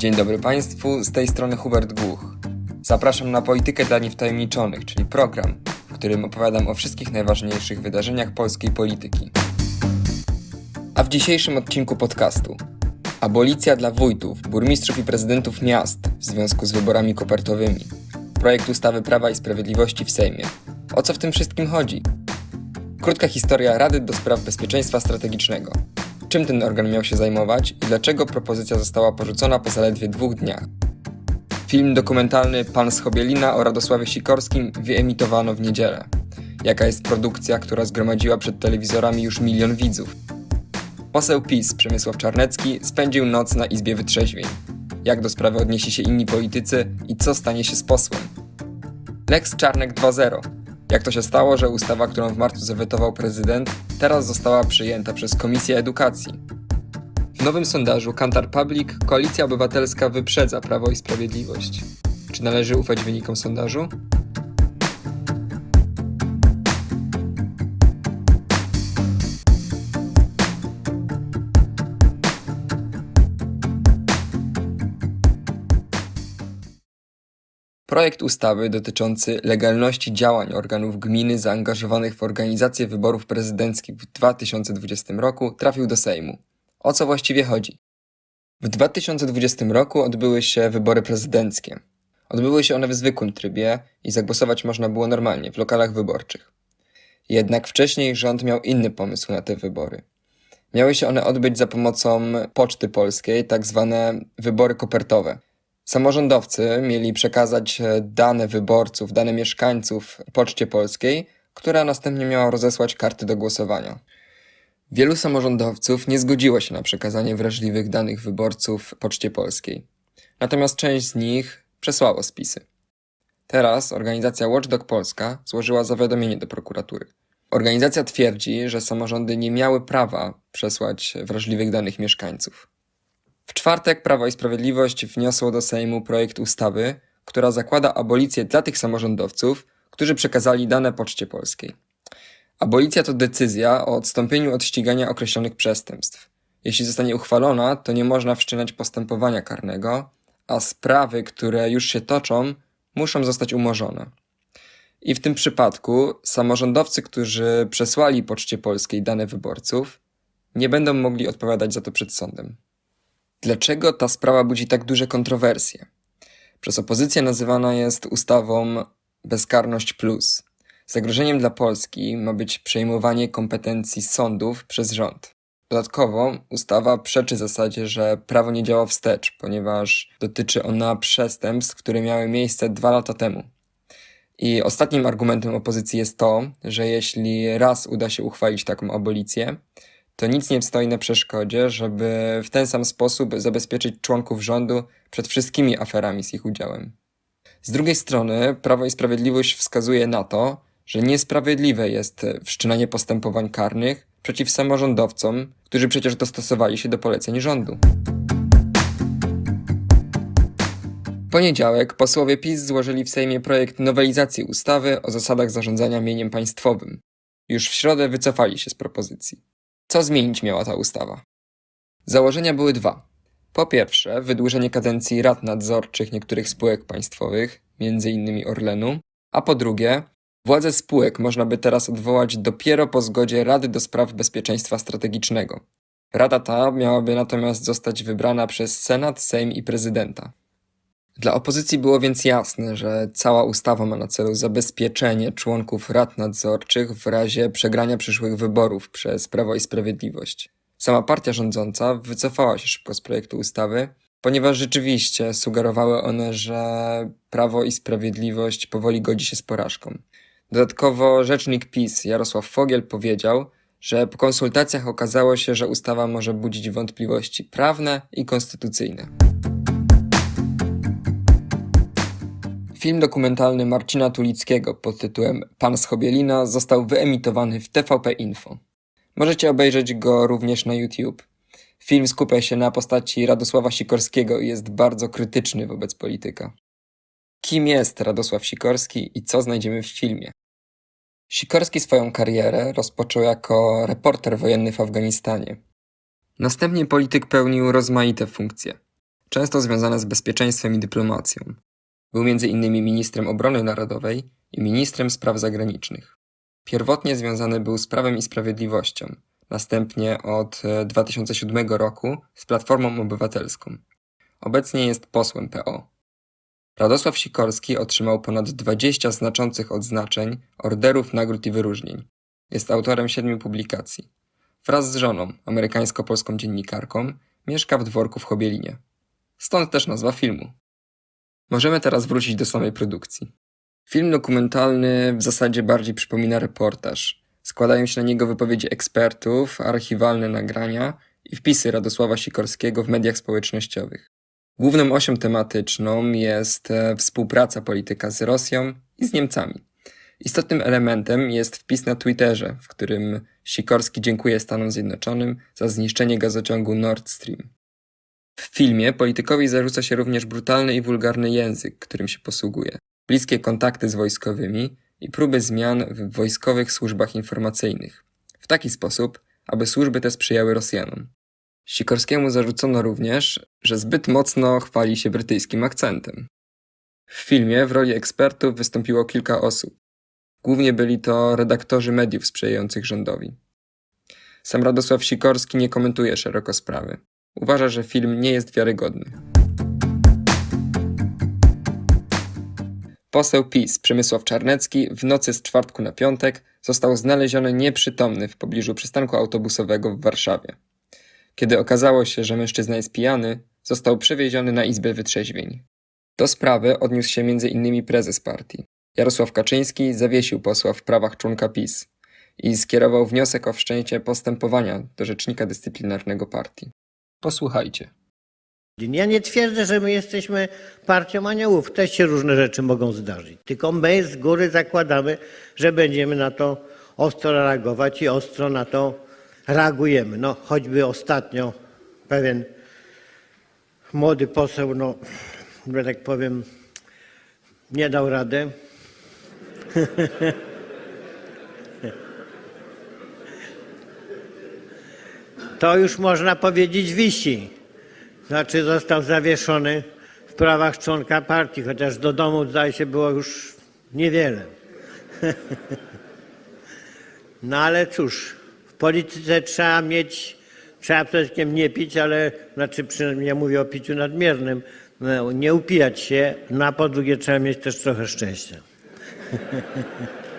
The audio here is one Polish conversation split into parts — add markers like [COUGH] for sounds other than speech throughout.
Dzień dobry Państwu, z tej strony Hubert Głuch. Zapraszam na Politykę dla Niewtajemniczonych, czyli program, w którym opowiadam o wszystkich najważniejszych wydarzeniach polskiej polityki. A w dzisiejszym odcinku podcastu Abolicja dla wójtów, burmistrzów i prezydentów miast w związku z wyborami kopertowymi. Projekt ustawy Prawa i Sprawiedliwości w Sejmie. O co w tym wszystkim chodzi? Krótka historia Rady do Spraw Bezpieczeństwa Strategicznego. Czym ten organ miał się zajmować i dlaczego propozycja została porzucona po zaledwie dwóch dniach? Film dokumentalny Pan z Chobielina o Radosławie Sikorskim wyemitowano w niedzielę. Jaka jest produkcja, która zgromadziła przed telewizorami już milion widzów? Poseł PiS Przemysław Czarnecki spędził noc na Izbie Wytrzeźwień. Jak do sprawy odnieśli się inni politycy i co stanie się z posłem? Lex Czarnek 2.0. Jak to się stało, że ustawa, którą w marcu zawetował prezydent, teraz została przyjęta przez Komisję Edukacji? W nowym sondażu Kantar Public Koalicja Obywatelska wyprzedza Prawo i Sprawiedliwość. Czy należy ufać wynikom sondażu? Projekt ustawy dotyczący legalności działań organów gminy zaangażowanych w organizację wyborów prezydenckich w 2020 roku trafił do Sejmu. O co właściwie chodzi? W 2020 roku odbyły się wybory prezydenckie. Odbyły się one w zwykłym trybie i zagłosować można było normalnie w lokalach wyborczych. Jednak wcześniej rząd miał inny pomysł na te wybory. Miały się one odbyć za pomocą Poczty Polskiej, tak zwane wybory kopertowe. Samorządowcy mieli przekazać e, dane wyborców, dane mieszkańców Poczcie Polskiej, która następnie miała rozesłać karty do głosowania. Wielu samorządowców nie zgodziło się na przekazanie wrażliwych danych wyborców Poczcie Polskiej. Natomiast część z nich przesłało spisy. Teraz organizacja Watchdog Polska złożyła zawiadomienie do prokuratury. Organizacja twierdzi, że samorządy nie miały prawa przesłać wrażliwych danych mieszkańców. W czwartek Prawo i Sprawiedliwość wniosło do Sejmu projekt ustawy, która zakłada abolicję dla tych samorządowców, którzy przekazali dane Poczcie Polskiej. Abolicja to decyzja o odstąpieniu od ścigania określonych przestępstw. Jeśli zostanie uchwalona, to nie można wszczynać postępowania karnego, a sprawy, które już się toczą, muszą zostać umorzone. I w tym przypadku samorządowcy, którzy przesłali Poczcie Polskiej dane wyborców, nie będą mogli odpowiadać za to przed sądem. Dlaczego ta sprawa budzi tak duże kontrowersje? Przez opozycję nazywana jest ustawą Bezkarność Plus. Zagrożeniem dla Polski ma być przejmowanie kompetencji sądów przez rząd. Dodatkowo ustawa przeczy zasadzie, że prawo nie działa wstecz, ponieważ dotyczy ona przestępstw, które miały miejsce dwa lata temu. I ostatnim argumentem opozycji jest to, że jeśli raz uda się uchwalić taką abolicję, to nic nie stoi na przeszkodzie, żeby w ten sam sposób zabezpieczyć członków rządu przed wszystkimi aferami z ich udziałem. Z drugiej strony, Prawo i Sprawiedliwość wskazuje na to, że niesprawiedliwe jest wszczynanie postępowań karnych przeciw samorządowcom, którzy przecież dostosowali się do poleceń rządu. W poniedziałek posłowie PiS złożyli w Sejmie projekt nowelizacji ustawy o zasadach zarządzania mieniem państwowym. Już w środę wycofali się z propozycji. Co zmienić miała ta ustawa? Założenia były dwa. Po pierwsze, wydłużenie kadencji rad nadzorczych niektórych spółek państwowych, m.in. Orlenu, a po drugie, władze spółek można by teraz odwołać dopiero po zgodzie Rady do Spraw Bezpieczeństwa Strategicznego. Rada ta miałaby natomiast zostać wybrana przez Senat, Sejm i prezydenta. Dla opozycji było więc jasne, że cała ustawa ma na celu zabezpieczenie członków rad nadzorczych w razie przegrania przyszłych wyborów przez Prawo i Sprawiedliwość. Sama partia rządząca wycofała się szybko z projektu ustawy, ponieważ rzeczywiście sugerowały one, że Prawo i Sprawiedliwość powoli godzi się z porażką. Dodatkowo rzecznik PiS Jarosław Fogiel powiedział, że po konsultacjach okazało się, że ustawa może budzić wątpliwości prawne i konstytucyjne. Film dokumentalny Marcina Tulickiego pod tytułem Pan z Chobielina został wyemitowany w TVP Info. Możecie obejrzeć go również na YouTube. Film skupia się na postaci Radosława Sikorskiego i jest bardzo krytyczny wobec polityka. Kim jest Radosław Sikorski i co znajdziemy w filmie? Sikorski swoją karierę rozpoczął jako reporter wojenny w Afganistanie. Następnie polityk pełnił rozmaite funkcje. często związane z bezpieczeństwem i dyplomacją. Był między innymi ministrem obrony narodowej i ministrem spraw zagranicznych. Pierwotnie związany był z Prawem i Sprawiedliwością, następnie od e, 2007 roku z Platformą Obywatelską. Obecnie jest posłem PO. Radosław Sikorski otrzymał ponad 20 znaczących odznaczeń, orderów, nagród i wyróżnień. Jest autorem siedmiu publikacji. Wraz z żoną, amerykańsko-polską dziennikarką, mieszka w dworku w Chobielinie. Stąd też nazwa filmu. Możemy teraz wrócić do samej produkcji. Film dokumentalny w zasadzie bardziej przypomina reportaż. Składają się na niego wypowiedzi ekspertów, archiwalne nagrania i wpisy Radosława Sikorskiego w mediach społecznościowych. Główną osią tematyczną jest e, współpraca polityka z Rosją i z Niemcami. Istotnym elementem jest wpis na Twitterze, w którym Sikorski dziękuje Stanom Zjednoczonym za zniszczenie gazociągu Nord Stream. W filmie politykowi zarzuca się również brutalny i wulgarny język, którym się posługuje, bliskie kontakty z wojskowymi i próby zmian w wojskowych służbach informacyjnych, w taki sposób, aby służby te sprzyjały Rosjanom. Sikorskiemu zarzucono również, że zbyt mocno chwali się brytyjskim akcentem. W filmie w roli ekspertów wystąpiło kilka osób. Głównie byli to redaktorzy mediów sprzyjających rządowi. Sam Radosław Sikorski nie komentuje szeroko sprawy. Uważa, że film nie jest wiarygodny. Poseł PiS Przemysław Czarnecki w nocy z czwartku na piątek został znaleziony nieprzytomny w pobliżu przystanku autobusowego w Warszawie. Kiedy okazało się, że mężczyzna jest pijany, został przewieziony na izbę wytrzeźwień. Do sprawy odniósł się m.in. prezes partii. Jarosław Kaczyński zawiesił posła w prawach członka PiS i skierował wniosek o wszczęcie postępowania do rzecznika dyscyplinarnego partii. Posłuchajcie. Ja nie twierdzę, że my jesteśmy partią aniołów. Też się różne rzeczy mogą zdarzyć. Tylko my z góry zakładamy, że będziemy na to ostro reagować i ostro na to reagujemy. No, choćby ostatnio pewien młody poseł, no, że tak powiem, nie dał rady. [LAUGHS] To już można powiedzieć wisi. Znaczy został zawieszony w prawach członka partii, chociaż do domu zdaje się było już niewiele. [LAUGHS] No ale cóż, w polityce trzeba mieć, trzeba przede wszystkim nie pić, ale znaczy przynajmniej ja mówię o piciu nadmiernym, no, nie upijać się, no a po drugie trzeba mieć też trochę szczęścia. [LAUGHS]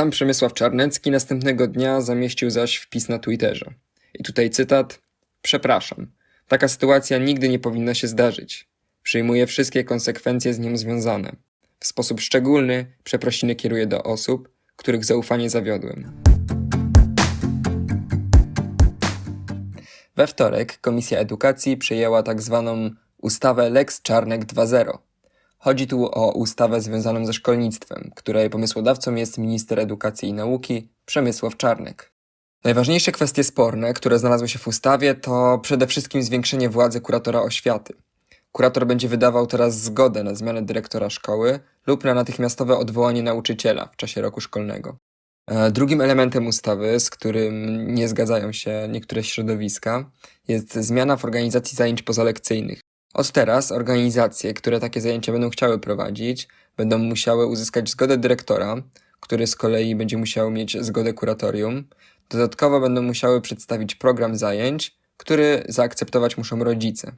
Sam Przemysław Czarnecki następnego dnia zamieścił zaś wpis na Twitterze. I tutaj cytat: Przepraszam, taka sytuacja nigdy nie powinna się zdarzyć. Przyjmuję wszystkie konsekwencje z nią związane. W sposób szczególny przeprosiny kieruję do osób, których zaufanie zawiodłem. We wtorek Komisja Edukacji przyjęła tak zwaną ustawę Lex Czarnek 2.0. Chodzi tu o ustawę związaną ze szkolnictwem, której pomysłodawcą jest minister edukacji i nauki Przemysław Czarnek. Najważniejsze kwestie sporne, które znalazły się w ustawie, to przede wszystkim zwiększenie władzy kuratora oświaty. Kurator będzie wydawał teraz zgodę na zmianę dyrektora szkoły lub na natychmiastowe odwołanie nauczyciela w czasie roku szkolnego. E, Drugim elementem ustawy, z którym nie zgadzają się niektóre środowiska, jest zmiana w organizacji zajęć pozalekcyjnych. Od teraz organizacje, które takie zajęcia będą chciały prowadzić, będą musiały uzyskać zgodę dyrektora, który z kolei będzie musiał mieć zgodę kuratorium. Dodatkowo będą musiały przedstawić program zajęć, który zaakceptować muszą rodzice.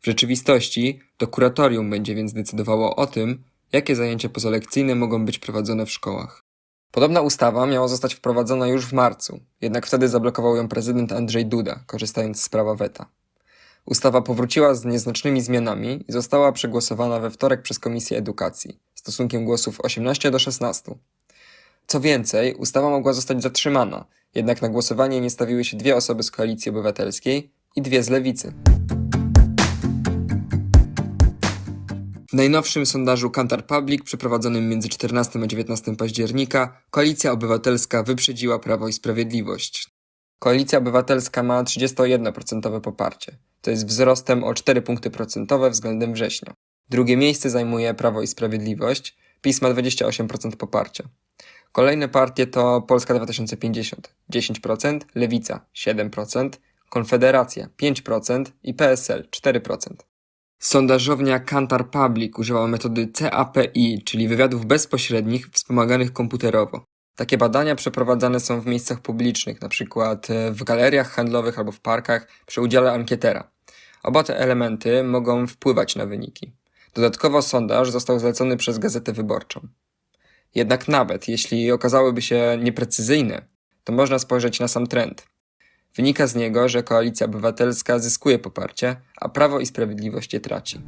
W rzeczywistości to kuratorium będzie więc decydowało o tym, jakie zajęcia pozalekcyjne mogą być prowadzone w szkołach. Podobna ustawa miała zostać wprowadzona już w marcu, jednak wtedy zablokował ją prezydent Andrzej Duda, korzystając z prawa weta. Ustawa powróciła z nieznacznymi zmianami i została przegłosowana we wtorek przez Komisję Edukacji, stosunkiem głosów 18 do 16. Co więcej, ustawa mogła zostać zatrzymana, jednak na głosowanie nie stawiły się dwie osoby z Koalicji Obywatelskiej i dwie z Lewicy. W najnowszym sondażu Kantar Public, przeprowadzonym między 14 a 19 października, Koalicja Obywatelska wyprzedziła Prawo i Sprawiedliwość. Koalicja Obywatelska ma 31% poparcie, to jest wzrostem o 4 punkty procentowe względem września. Drugie miejsce zajmuje Prawo i Sprawiedliwość, PiS ma 28% poparcia. Kolejne partie to Polska 2050 10%, Lewica 7%, Konfederacja 5% i PSL 4%. Sondażownia Kantar Public używała metody CAPI, czyli wywiadów bezpośrednich wspomaganych komputerowo. Takie badania przeprowadzane są w miejscach publicznych, np. w galeriach handlowych albo w parkach przy udziale ankietera. Oba te elementy mogą wpływać na wyniki. Dodatkowo sondaż został zlecony przez Gazetę Wyborczą. Jednak nawet jeśli okazałyby się nieprecyzyjne, to można spojrzeć na sam trend. Wynika z niego, że koalicja obywatelska zyskuje poparcie, a Prawo i Sprawiedliwość je traci.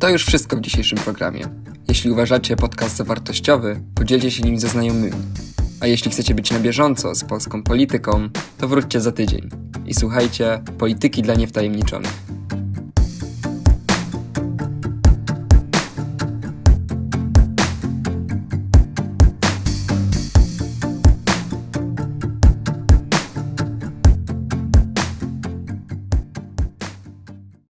To już wszystko w dzisiejszym programie. Jeśli uważacie podcast za wartościowy, podzielcie się nim ze znajomymi. A jeśli chcecie być na bieżąco z polską polityką, to wróćcie za tydzień i słuchajcie Polityki dla Niewtajemniczonych.